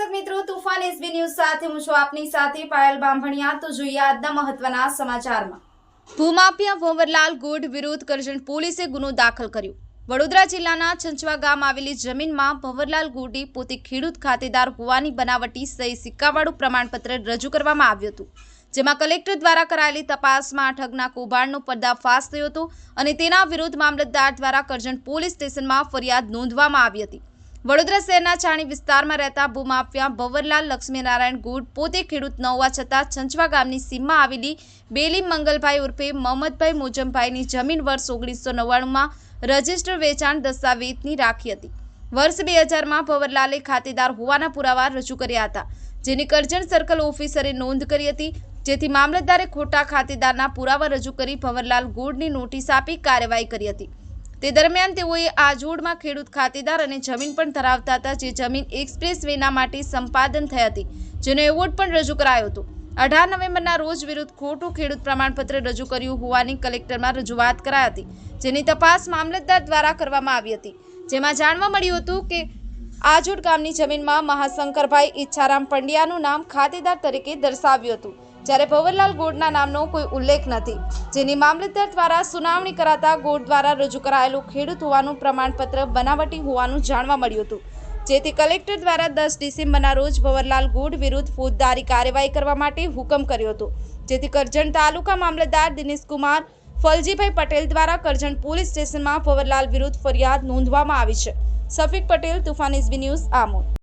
રહ્યું તુફાન SB news સાથે હું છું આપની સાથે પાયલ બાંભણિયા. તો જોઈએ આજના મહત્વના સમાચારમાં. ભૂમાફિયા ભંવરલાલ ગોઢ વિરુદ્ધ કરજણ પોલીસે ગુનો દાખલ કર્યો. વડોદરા જિલ્લાના છંચવા ગામ આવેલી જમીનમાં ભંવરલાલ ગુડી પોતે ખેડૂત ખાતેદાર હોવાની બનાવટી સહી સિક્કાવાળું પ્રમાણપત્ર રજૂ કરવામાં આવ્યું હતું, જેમાં કલેક્ટર દ્વારા કરાયેલી તપાસમાં ઠગના કૌભાંડનો પર્દાફાશ થયો હતો અને તેના વિરુદ્ધ મામલતદાર દ્વારા કરજણ પોલીસ સ્ટેશનમાં ફરિયાદ નોંધવામાં આવી હતી. વડોદરા શહેરના ચાણી વિસ્તારમાં રહેતા ભૂમાફિયા ભંવરલાલ લક્ષ્મીનારાયણ ગુડ પોતે ખેડૂત ન હોવા છતાં છંચવા ગામની સીમમાં આવેલી બેલી મંગલભાઈ ઉર્ફે મોહમ્મદભાઈ મોજમભાઈની જમીન વર્ષ ઓગણીસો નવ્વાણુંમાં રજિસ્ટર વેચાણ દસ્તાવેજની રાખી હતી. વર્ષ બે હજારમાં ભવરલાલે ખાતેદાર હોવાના પુરાવા રજૂ કર્યા હતા, જેની કરજણ સર્કલ ઓફિસરે નોંધ કરી હતી. જેથી મામલતદારે ખોટા ખાતેદારના પુરાવા રજૂ કરી ભવરલાલ ગુડની નોટિસ આપી કાર્યવાહી કરી હતી. તે દરમિયાન તેઓએ આ જોડમાં ખેડૂત ખાતેદાર અને જમીન પણ ધરાવતા હતા, જે જમીન એક્સપ્રેસ વેના માટે સંપાદન થઈ હતી, જેનો એવોર્ડ પણ રજૂ કરાયો હતો. અઢાર નવેમ્બરના રોજ વિરુદ્ધ ખોટું ખેડૂત પ્રમાણપત્ર રજૂ કર્યું હોવાની કલેક્ટરમાં રજૂઆત કરાઈ હતી, જેની તપાસ મામલતદાર દ્વારા કરવામાં આવી હતી. જેમાં જાણવા મળ્યું હતું કે આજોડ ગામની જમીનમાં મહાશંકરભાઈ ઈચ્છારામ પંડ્યાનું નામ ખાતેદાર તરીકે દર્શાવ્યું હતું. જ્યારે ભવરલાલ ગોડના નામનો કોઈ ઉલ્લેખ નથી, જેની મામલતદાર દ્વારા સુનાવણી કરાતા ગોડ દ્વારા રજૂ કરાયેલું ખેડૂત હોવાનું પ્રમાણપત્ર બનાવટી હોવાનું જાણવા મળ્યું હતું. જેથી કલેક્ટર દ્વારા દસ ડિસેમ્બરના રોજ ભવરલાલ ગોડ વિરુદ્ધ ફોજદારી કાર્યવાહી કરવા માટે હુકમ કર્યો હતો, જેથી કરજણ તાલુકા મામલતદાર દિનેશકુમાર ફલજીભાઈ પટેલ દ્વારા કરજણ પોલીસ સ્ટેશનમાં ભવરલાલ વિરુદ્ધ ફરિયાદ નોંધવામાં આવી છે. સફિક પટેલ, તુફાન ઇઝબી ન્યૂઝ, આમોદ.